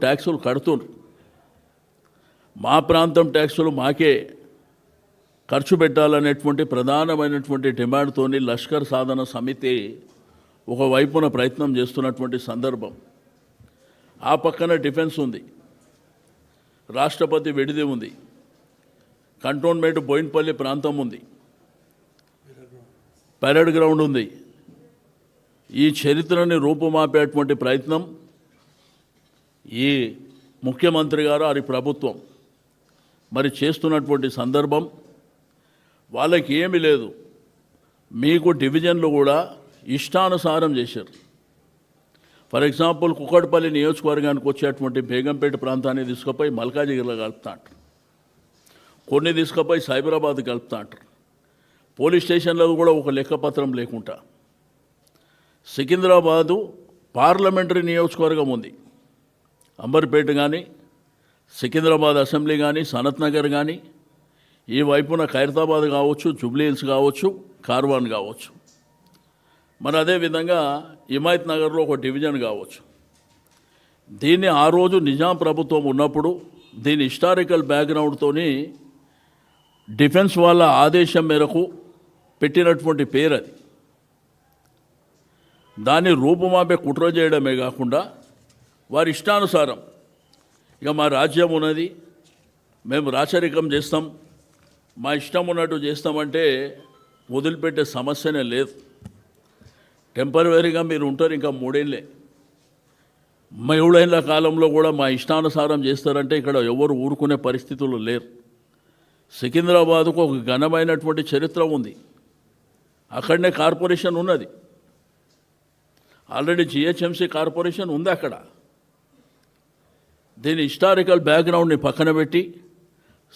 ట్యాక్సులు కడుతుండ్రు. మా ప్రాంతం ట్యాక్సులు మాకే ఖర్చు పెట్టాలనేటువంటి ప్రధానమైనటువంటి డిమాండ్తోని లష్కర్ సాధన సమితి ఒకవైపున ప్రయత్నం చేస్తున్నటువంటి సందర్భం. ఆ పక్కన డిఫెన్స్ ఉంది. రాష్ట్రపతి విడిది ఉంది. కంటోన్మెంట్ బోయిన్పల్లి ప్రాంతం ఉంది. పరేడ్ గ్రౌండ్ ఉంది. ఈ చరిత్రని రూపుమాపేటువంటి ప్రయత్నం ఈ ముఖ్యమంత్రి గారు వారి ప్రభుత్వం. మరి చేస్తున్నటువంటి సందర్భం వాళ్ళకి ఏమీ లేదు. మీకు డివిజన్లు కూడా ఇష్టానుసారం చేశారు. ఫర్ ఎగ్జాంపుల్ కుక్కడపల్లి నియోజకవర్గానికి వచ్చేటువంటి బేగంపేట ప్రాంతాన్ని తీసుకుపోయి మల్కాజిగిరిలో కలుపుతా అంటారు కొన్ని తీసుకుపోయి సైబరాబాద్ కలుపుతా అంటారు పోలీస్ స్టేషన్లో కూడా ఒక లెక్కపత్రం లేకుండా. సికింద్రాబాదు పార్లమెంటరీ నియోజకవర్గం ఉంది. అంబర్పేట కానీ సికింద్రాబాద్ అసెంబ్లీ కానీ సనత్ నగర్ కానీ ఈ వైపున ఖైరతాబాద్ కావచ్చు జుబ్లీహిల్స్ కావచ్చు కార్వాన్ కావచ్చు. మరి అదేవిధంగా హిమాయత్ నగర్లో ఒక డివిజన్ కావచ్చు. దీన్ని ఆ రోజు నిజాం ప్రభుత్వం ఉన్నప్పుడు దీని హిస్టారికల్ బ్యాక్గ్రౌండ్తోని డిఫెన్స్ వాళ్ళ ఆదేశం మేరకు పెట్టినటువంటి పేరు అది దాన్ని రూపుమాపే కుట్ర చేయడమే కాకుండా వారి ఇష్టానుసారం. ఇక మా రాజ్యం ఉన్నది మేము రాచరికం చేస్తాం. మా ఇష్టం ఉన్నట్టు చేస్తామంటే వదిలిపెట్టే సమస్యనే లేదు. టెంపరీగా మీరు ఉంటారు ఇంకా మూడేళ్ళే ఏడేళ్ళ కాలంలో కూడా మా ఇష్టానుసారం చేస్తారంటే ఇక్కడ ఎవరు ఊరుకునే పరిస్థితులు లేరు. సికింద్రాబాద్కు ఒక ఘనమైనటువంటి చరిత్ర ఉంది. అక్కడనే కార్పొరేషన్ ఉన్నది. ఆల్రెడీ జిహెచ్ఎంసీ కార్పొరేషన్ ఉంది అక్కడ. దీని హిస్టారికల్ బ్యాక్గ్రౌండ్ని పక్కన పెట్టి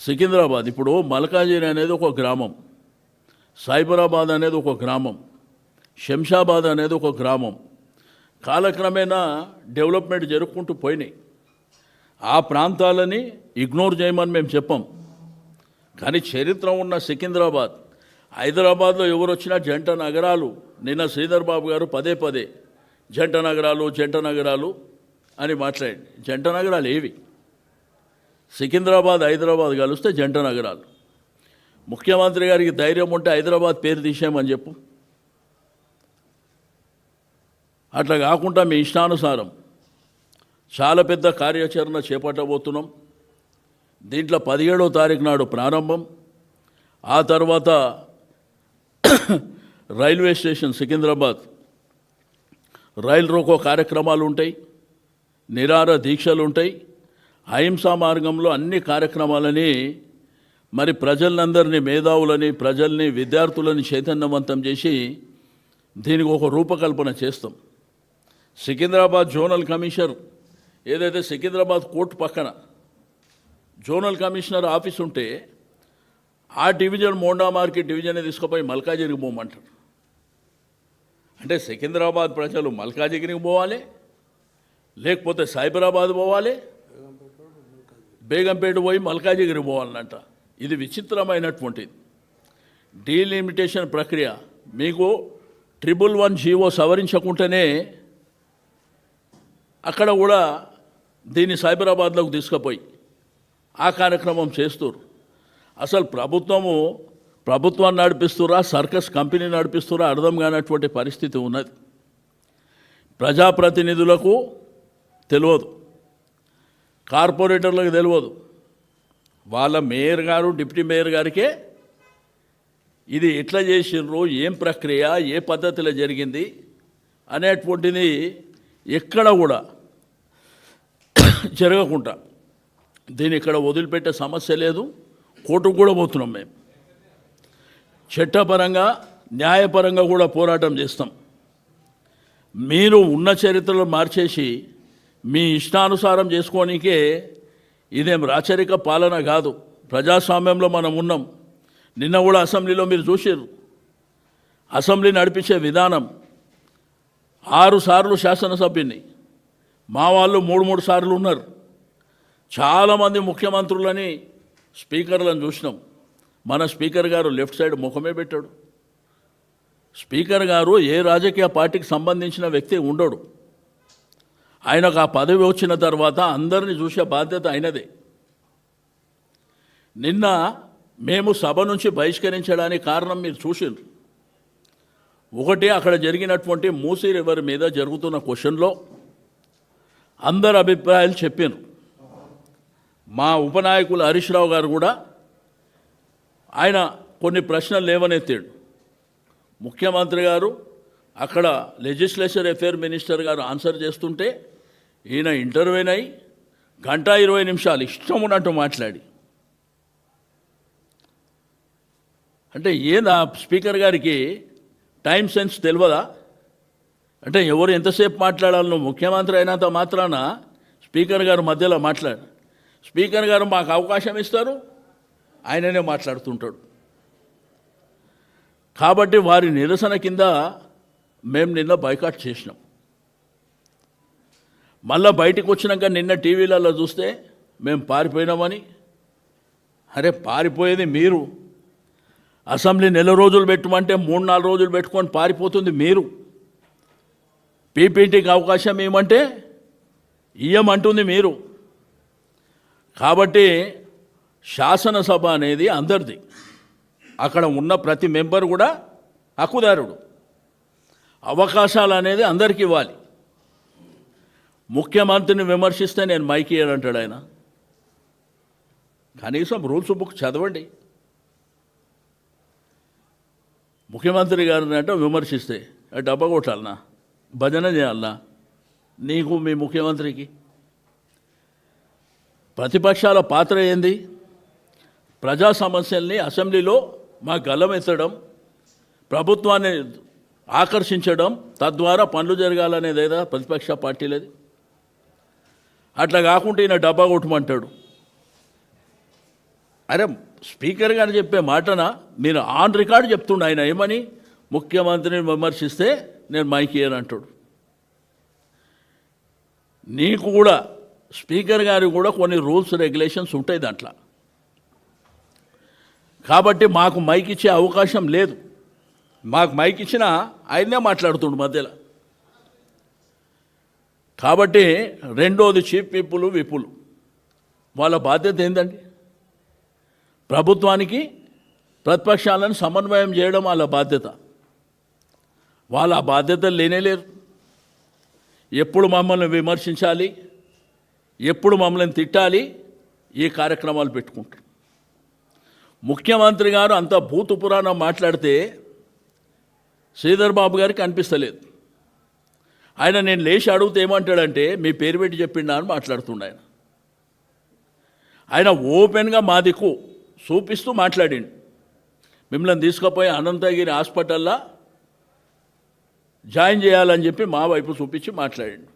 సికింద్రాబాద్ ఇప్పుడు మల్కాజిరి అనేది ఒక గ్రామం సైబరాబాద్ అనేది ఒక గ్రామం శంషాబాద్ అనేది ఒక గ్రామం. కాలక్రమేణా డెవలప్మెంట్ జరుపుకుంటూ పోయినాయి. ఆ ప్రాంతాలని ఇగ్నోర్ చేయమని మేము చెప్పాం. కానీ చరిత్ర ఉన్న సికింద్రాబాద్ హైదరాబాద్లో ఎవరు వచ్చినా జంట నగరాలు నిన్న శ్రీధర్ బాబు గారు పదే పదే జంట నగరాలు జంట నగరాలు అని మాట్లాడి జంట నగరాలు ఏవి? సికింద్రాబాద్ హైదరాబాద్ కలిస్తే జంట నగరాలు. ముఖ్యమంత్రి గారికి ధైర్యం ఉంటే హైదరాబాద్ పేరు తీసేయమని చెప్పు. అట్లా కాకుండా మీ ఇష్టానుసారం చాలా పెద్ద కార్యాచరణ చేపట్టబోతున్నాం. దీంట్లో పదిహేడవ తారీఖు నాడు ప్రారంభం. ఆ తర్వాత రైల్వే స్టేషన్ సికింద్రాబాద్. రైలు రోకో కార్యక్రమాలు ఉంటాయి. నిరార దీక్షలు ఉంటాయి. అహింసా మార్గంలో అన్ని కార్యక్రమాలని మరి ప్రజలందరినీ మేధావులని ప్రజల్ని విద్యార్థులని చైతన్యవంతం చేసి దీనికి ఒక రూపకల్పన చేస్తాం. సికింద్రాబాద్ జోనల్ కమిషనర్ ఏదైతే సికింద్రాబాద్ కోర్టు పక్కన జోనల్ కమిషనర్ ఆఫీస్ ఉంటే ఆ డివిజన్ మోండా మార్కెట్ డివిజన్ తీసుకుపోయి మల్కాజిరికి పోమంటారు. అంటే సికింద్రాబాద్ ప్రజలు మల్కాజిగిరికి పోవాలి లేకపోతే సైబరాబాద్ పోవాలి? బేగంపేట పోయి మల్కాజిగిరి పోవాలంట. ఇది విచిత్రమైనటువంటిది డీలిమిటేషన్ ప్రక్రియ. మీకు ట్రిపుల్ వన్ జీవో సవరించకుంటేనే అక్కడ కూడా దీన్ని సైబరాబాద్లోకి తీసుకుపోయి ఆ కార్యక్రమం చేస్తురు. అసలు ప్రభుత్వము ప్రభుత్వాన్ని నడిపిస్తురా సర్కస్ కంపెనీ నడిపిస్తురా అర్థం కానటువంటి పరిస్థితి ఉన్నది. ప్రజాప్రతినిధులకు తెలియదు కార్పొరేటర్లకు తెలియదు వాళ్ళ మేయర్ గారు డిప్యూటీ మేయర్ గారికే ఇది ఎట్లా చేసిర్రు ఏం ప్రక్రియ ఏ పద్ధతిలో జరిగింది అనేటువంటిది ఎక్కడ కూడా జరగకుండా. దీన్ని ఇక్కడ వదిలిపెట్టే సమస్య లేదు. కోర్టుకు కూడా పోతున్నాం మేము. చట్టపరంగా న్యాయపరంగా కూడా పోరాటం చేస్తాం. మీరు ఉన్న చరిత్రలో మార్చేసి మీ ఇష్టానుసారం చేసుకోనికే ఇదేం రాచరిక పాలన కాదు. ప్రజాస్వామ్యంలో మనం ఉన్నాం. నిన్న కూడా అసెంబ్లీలో మీరు చూసారు అసెంబ్లీ నడిపించే విధానం ఆరు సార్లు శాసనసభ్యుని. మా వాళ్ళు మూడు మూడు సార్లు ఉన్నారు. చాలామంది ముఖ్యమంత్రులని స్పీకర్లను చూసినాం. మన స్పీకర్ గారు లెఫ్ట్ సైడ్ ముఖమే పెట్టాడు. స్పీకర్ గారు ఏ రాజకీయ పార్టీకి సంబంధించిన వ్యక్తి ఉండడు. ఆయనకు ఆ పదవి వచ్చిన తర్వాత అందరిని చూసే బాధ్యత ఆయనదే. నిన్న మేము సభ నుంచి బహిష్కరించడానికి కారణం మీరు చూసిండ్రు. ఒకటి అక్కడ జరిగినటువంటి మూసీ రివర్ మీద జరుగుతున్న క్వశ్చన్లో అందరు అభిప్రాయాలు చెప్పారు. మా ఉపనాయకులు హరీష్ రావు గారు కూడా ఆయన కొన్ని ప్రశ్నలు లేవనెత్తాడు ముఖ్యమంత్రి గారు అక్కడ లెజిస్లేచర్ అఫేర్ మినిస్టర్ గారు ఆన్సర్ చేస్తుంటే ఈయన ఇంటర్వ్యూన్ అయి గంట ఇరవై నిమిషాలు ఇష్టం ఉన్నట్టు మాట్లాడి. అంటే ఏందా స్పీకర్ గారికి టైం సెన్స్ తెలియదా అంటే ఎవరు ఎంతసేపు మాట్లాడాలను ముఖ్యమంత్రి అయినంత మాత్రాన స్పీకర్ గారు మధ్యలో మాట్లాడు. స్పీకర్ గారు మాకు అవకాశం ఇస్తారు. ఆయననే మాట్లాడుతుంటాడు. కాబట్టి వారి నిరసన కింద మేము నిన్న బైకాట్ చేసినాం. మళ్ళా బయటికి వచ్చినాక నిన్న టీవీలలో చూస్తే మేము పారిపోయినామని. అరే పారిపోయేది మీరు. అసెంబ్లీ నెల రోజులు పెట్టమంటే మూడు నాలుగు రోజులు పెట్టుకొని పారిపోతుంది మీరు. పీపీటీకి అవకాశం ఏమంటే ఇయ్యమంటుంది మీరు. కాబట్టి శాసనసభ అనేది అందరిది. అక్కడ ఉన్న ప్రతి మెంబర్ కూడా హక్కుదారుడు. అవకాశాలు అనేది అందరికీ ఇవ్వాలి. ముఖ్యమంత్రిని విమర్శిస్తే నేను మైక్ ఇయ్యానంటాడు ఆయన. కనీసం రూల్స్ బుక్ చదవండి. ముఖ్యమంత్రి గారిని అంటే విమర్శిస్తే ఆ డబ్బా కొట్టాలనా? భజన చేయాలనా? నీకు మీ ముఖ్యమంత్రికి? ప్రతిపక్షాల పాత్ర ఏంది? ప్రజా సమస్యల్ని అసెంబ్లీలో మా గలమెత్తడం ప్రభుత్వాన్ని ఆకర్షించడం తద్వారా పనులు జరగాలనేది ఏదా ప్రతిపక్ష పార్టీలది? అట్లా కాకుండా ఈయన డబ్బా కొట్టమంటాడు. అరే స్పీకర్ గారు చెప్పే మాటన? మీరు ఆన్ రికార్డు చెప్తుండ ఆయన ఏమని? ముఖ్యమంత్రిని విమర్శిస్తే నేను మైక్ అంటాడు. నీకు కూడా స్పీకర్ గారికి కూడా కొన్ని రూల్స్ రెగ్యులేషన్స్ ఉంటాయి దాంట్లో. కాబట్టి మాకు మైక్ ఇచ్చే అవకాశం లేదు. మాకు మైక్ ఇచ్చినా ఆయనే మాట్లాడుతుండు మధ్యలో. కాబట్టి రెండోది చీఫ్ విప్పులు విప్పులు వాళ్ళ బాధ్యత ఏంటండి ప్రభుత్వానికి ప్రతిపక్షాలను సమన్వయం చేయడం వాళ్ళ బాధ్యత. వాళ్ళ బాధ్యత బాధ్యతలు లేనేలేరు ఎప్పుడు మమ్మల్ని విమర్శించాలి? ఎప్పుడు మమ్మల్ని తిట్టాలి? ఈ కార్యక్రమాలు పెట్టుకుంటారు ముఖ్యమంత్రి గారు అంత భూతు పురాణం మాట్లాడితే శ్రీధర్ బాబు గారికి అనిపిస్తలేదు. ఆయన నేను లేచి అడిగితే ఏమంటాడంటే మీ పేరు పెట్టి చెప్పిండా అని మాట్లాడుతుండ ఆయన. ఆయన ఓపెన్గా మా దిక్కు చూపిస్తూ మాట్లాడిండు. మిమ్మల్ని తీసుకుపోయి అనంతగిరి హాస్పిటల్లో జాయిన్ చేయాలని చెప్పి మా వైపు చూపించి మాట్లాడిండు.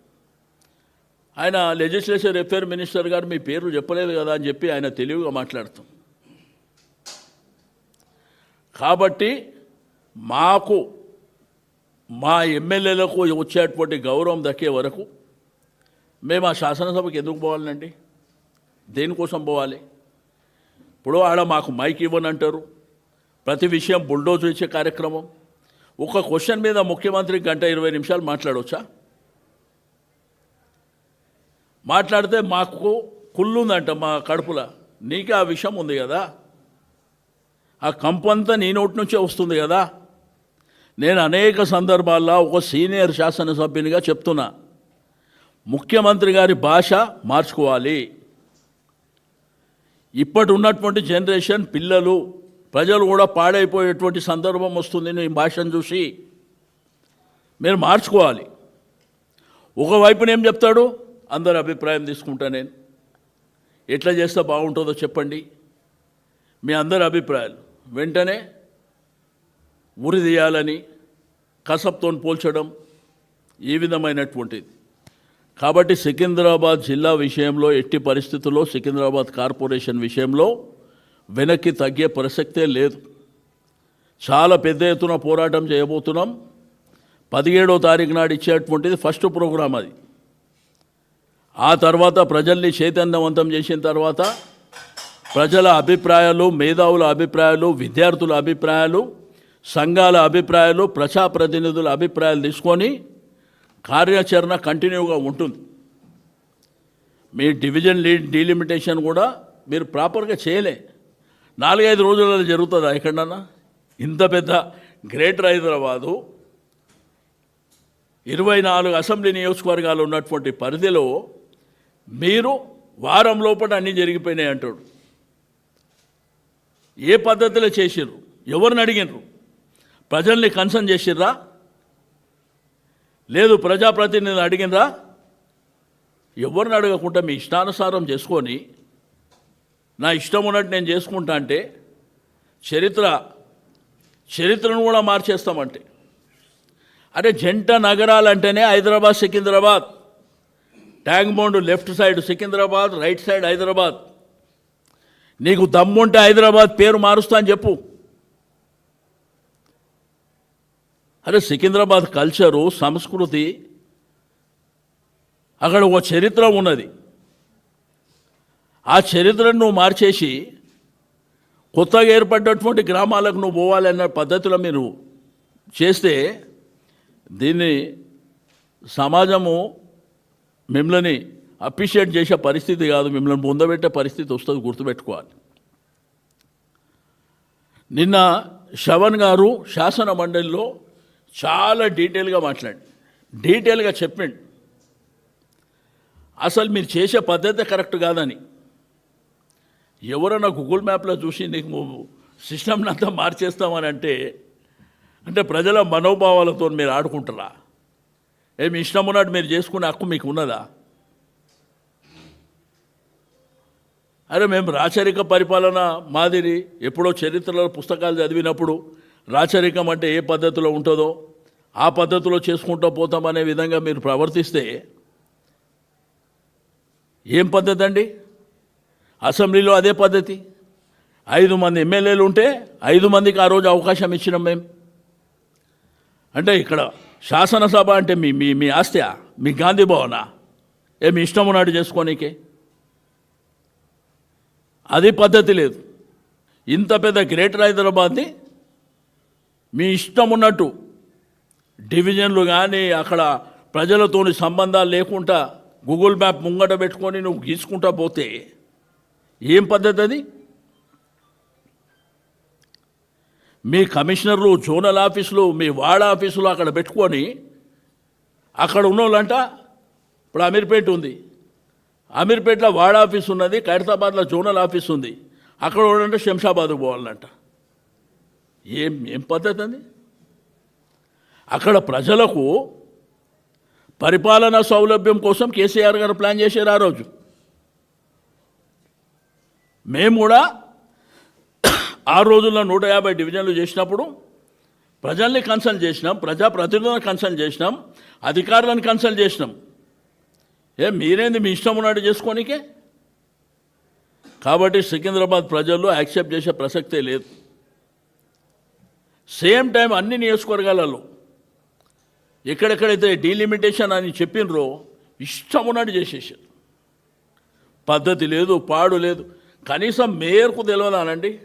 ఆయన లెజిస్లేచర్ అఫేర్ మినిస్టర్ గారు మీ పేరు చెప్పలేదు కదా అని చెప్పి ఆయన తెలివిగా మాట్లాడుతాం కాబట్టి మాకు మా ఎమ్మెల్యేలకు వచ్చేటువంటి గౌరవం దక్కే వరకు మేము ఆ శాసనసభకి ఎందుకు పోవాలండి? దేనికోసం పోవాలి? ఇప్పుడు ఆడ మాకు మైక్ ఇవ్వనంటారు ప్రతి విషయం బుల్డోజ్ ఇచ్చే కార్యక్రమం. ఒక క్వశ్చన్ మీద ముఖ్యమంత్రి గంట ఇరవై నిమిషాలు మాట్లాడవచ్చా మాట్లాడితే మాకు కుళ్ళుందంట మా కడుపుల. నీకే ఆ విషయం ఉంది కదా? ఆ కంపంతా నీ నోటి నుంచే వస్తుంది కదా? నేను అనేక సందర్భాల్లో ఒక సీనియర్ శాసనసభ్యునిగా చెప్తున్నా. ముఖ్యమంత్రి గారి భాష మార్చుకోవాలి. ఇప్పటి ఉన్నటువంటి జనరేషన్ పిల్లలు ప్రజలు కూడా పాడైపోయేటువంటి సందర్భం వస్తుంది. నీ భాషను చూసి మీరు మార్చుకోవాలి. ఒకవైపున ఏం చెప్తాడు? అందరి అభిప్రాయం తీసుకుంటా నేను. ఎట్లా చేస్తే బాగుంటుందో చెప్పండి. మీ అందరి అభిప్రాయాలు. వెంటనే ఉరిదీయాలని కసబ్తో పోల్చడం ఈ విధమైనటువంటిది. కాబట్టి సికింద్రాబాద్ జిల్లా విషయంలో ఎట్టి పరిస్థితుల్లో సికింద్రాబాద్ కార్పొరేషన్ విషయంలో వెనక్కి తగ్గే ప్రసక్తే లేదు. చాలా పెద్ద ఎత్తున పోరాటం చేయబోతున్నాం. పదిహేడో తారీఖు నాడు ఇచ్చేటువంటిది ఫస్ట్ ప్రోగ్రాం అది. ఆ తర్వాత ప్రజల్ని చైతన్యవంతం చేసిన తర్వాత ప్రజల అభిప్రాయాలు మేధావుల అభిప్రాయాలు విద్యార్థుల అభిప్రాయాలు సంఘాల అభిప్రాయాలు ప్రజాప్రతినిధుల అభిప్రాయాలు తీసుకొని కార్యాచరణ కంటిన్యూగా ఉంటుంది. మీ డివిజన్ లీడ్ డీలిమిటేషన్ కూడా మీరు ప్రాపర్గా చేయలే. నాలుగైదు రోజులలో జరుగుతుందా ఎక్కడన్నా? ఇంత పెద్ద గ్రేటర్ హైదరాబాదు ఇరవై నాలుగు అసెంబ్లీ నియోజకవర్గాలు ఉన్నటువంటి పరిధిలో మీరు వారం లోపల అన్నీ జరిగిపోయినాయి అంటాడు. ఏ పద్ధతిలో చేసిర్రు? ఎవరిని అడిగినారు ప్రజల్ని కన్సర్న్ చేసిర్రా? లేదు ప్రజాప్రతినిధిని అడిగినరా? ఎవరిని అడగకుండా మీ ఇష్టానుసారం చేసుకొని నా ఇష్టం ఉన్నట్టు నేను చేసుకుంటా అంటే చరిత్ర చరిత్రను కూడా మార్చేస్తామంటే. అరే జంట నగరాలంటేనే Hyderabad Secunderabad. Tank Bund left side Secunderabad right side Hyderabad. నీకు దమ్ముంటే హైదరాబాద్ పేరు మారుస్తా అని చెప్పు. అరే సికింద్రాబాద్ కల్చరు సంస్కృతి అక్కడ ఒక చరిత్ర ఉన్నది. ఆ చరిత్రను నువ్వు మార్చేసి కొత్తగా ఏర్పడ్డటువంటి గ్రామాలకు నువ్వు పోవాలన్న పద్ధతిలో మీరు చేస్తే దీన్ని సమాజము మిమ్మల్ని అప్రిషియేట్ చేసే పరిస్థితి కాదు. మిమ్మల్ని పొందబెట్టే పరిస్థితి వస్తుంది గుర్తుపెట్టుకోవాలి. నిన్న శవన్ గారు శాసన మండలిలో చాలా డీటెయిల్గా మాట్లాడి డీటెయిల్గా చెప్పండి. అసలు మీరు చేసే పద్ధతి కరెక్ట్ కాదని. ఎవరైనా గూగుల్ మ్యాప్లో చూసి నీకు సిస్టమ్ని అంతా మార్చేస్తామని అంటే అంటే ప్రజల మనోభావాలతో మీరు ఆడుకుంటారా? ఏమి ఇష్టం ఉన్నట్టు మీరు చేసుకునే హక్కు మీకు ఉన్నదా? అరే మేము రాచరిక పరిపాలన మాదిరి ఎప్పుడో చరిత్రలో పుస్తకాలు చదివినప్పుడు రాచరికం అంటే ఏ పద్ధతిలో ఉంటుందో ఆ పద్ధతిలో చేసుకుంటూ పోతామనే విధంగా మీరు ప్రవర్తిస్తే ఏం పద్ధతి అండి? అసెంబ్లీలో అదే పద్ధతి. ఐదు మంది ఎమ్మెల్యేలు ఉంటే ఐదు మందికి ఆ రోజు అవకాశం ఇచ్చినాం మేము అంటే ఇక్కడ శాసనసభ అంటే మీ మీ మీ ఆస్తియా మీ గాంధీ భవనా? ఏ మీ ఇష్టం ఉన్నాడు చేసుకోనీకే. అది పద్ధతి లేదు. ఇంత పెద్ద గ్రేటర్ హైదరాబాద్ని మీ ఇష్టం ఉన్నట్టు డివిజన్లు కానీ అక్కడ ప్రజలతోని సంబంధాలు లేకుండా గూగుల్ మ్యాప్ ముంగట పెట్టుకొని నువ్వు గీసుకుంటా పోతే ఏం పద్ధతి అది మీ కమిషనర్లు జోనల్ ఆఫీసులు మీ వార్డ్ ఆఫీసులు అక్కడ పెట్టుకొని అక్కడ ఉన్నోళ్ళంట ఇప్పుడు అమీర్పేట ఉంది. అమీర్పేటలో వార్డ్ ఆఫీస్ ఉన్నది ఖైరతాబాద్లో జోనల్ ఆఫీస్ ఉంది అక్కడ ఉండంటే శంషాబాద్కు పోవాలంట. ఏం ఏం పద్ధతి అది? అక్కడ ప్రజలకు పరిపాలనా సౌలభ్యం కోసం కేసీఆర్ గారు ప్లాన్ చేశారు ఆ రోజు. మేము కూడా ఆ రోజుల్లో నూట యాభై డివిజన్లు చేసినప్పుడు ప్రజల్ని కన్సల్ట్ చేసినాం ప్రజాప్రతినిధులను కన్సల్ట్ చేసినాం అధికారులను కన్సల్ట్ చేసినాం. ఏ మీరేంది మీ ఇష్టం ఉన్నట్టు చేసుకోనికే? కాబట్టి సికింద్రాబాద్ ప్రజల్లో యాక్సెప్ట్ చేసే ప్రసక్తే లేదు. సేమ్ టైం అన్ని నియోజకవర్గాలలో ఎక్కడెక్కడైతే డీలిమిటేషన్ అని చెప్పినరో ఇష్టం ఉన్నట్టు చేసేసారు. పద్ధతి లేదు పాడు లేదు. కనీసం మేయర్కు తెలియదానండి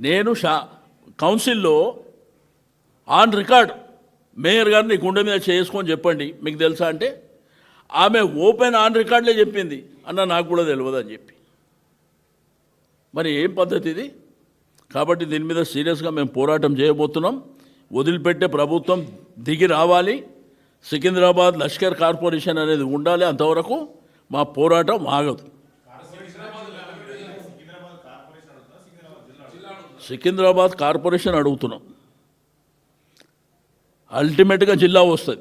నేను షా కౌన్సిల్లో ఆన్ రికార్డ్ మేయర్ గారిని గుండె మీద చేసుకొని చెప్పండి. మీకు తెలుసా అంటే ఆమె ఓపెన్ ఆన్ రికార్డ్లే చెప్పింది. అన్న నాకు కూడా తెలియదు అని చెప్పి. మరి ఏం పద్ధతి ఇది? కాబట్టి దీని మీద సీరియస్గా మేము పోరాటం చేయబోతున్నాం. వదిలిపెట్టే ప్రభుత్వం దిగి రావాలి. సికింద్రాబాద్ లష్కర్ కార్పొరేషన్ అనేది ఉండాలి అంతవరకు. మా పోరాటం ఆగదు. సికింద్రాబాద్ కార్పొరేషన్ అడుగుతున్నాం. అల్టిమేట్గా జిల్లా వస్తుంది.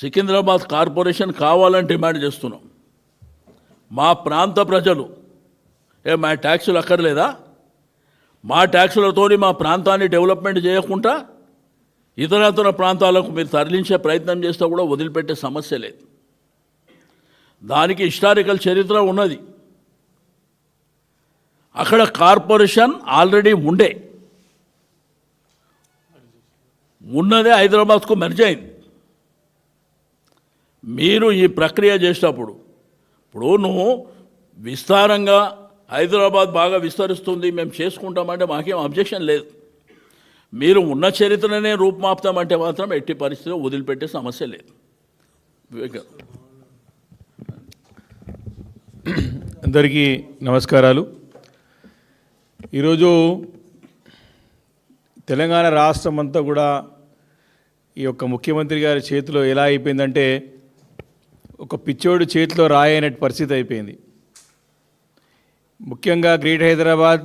సికింద్రాబాద్ కార్పొరేషన్ కావాలని డిమాండ్ చేస్తున్నాం. మా ప్రాంత ప్రజలు ఏ మా ట్యాక్సులు అక్కర్లేదా? మా ట్యాక్సులతోని మా ప్రాంతాన్ని డెవలప్మెంట్ చేయకుండా ఇతరతర ప్రాంతాలకు మీరు తరలించే ప్రయత్నం చేస్తే కూడా వదిలిపెట్టే సమస్య లేదు. దానికి హిస్టారికల్ చరిత్ర ఉన్నది. అక్కడ కార్పొరేషన్ ఆల్రెడీ ఉండే ఉన్నదే హైదరాబాద్కు మెర్జ్ అయింది. మీరు ఈ ప్రక్రియ చేసేటప్పుడు ఇప్పుడు నువ్వు విస్తారంగా హైదరాబాద్ బాగా విస్తరిస్తుంది మేము చేసుకుంటామంటే మాకేం అబ్జెక్షన్ లేదు. మీరు ఉన్న చరిత్రనే రూపుమాపుతామంటే మాత్రం ఎట్టి పరిస్థితిలో వదిలిపెట్టే సమస్య లేదు. అందరికీ నమస్కారాలు. ఈరోజు తెలంగాణ రాష్ట్రం అంతా కూడా ఈ యొక్క ముఖ్యమంత్రి గారి చేతిలో ఎలా అయిపోయిందంటే ఒక పిచ్చోడు చేతిలో రాయనట్టు పరిస్థితి అయిపోయింది. ముఖ్యంగా గ్రేట్ హైదరాబాద్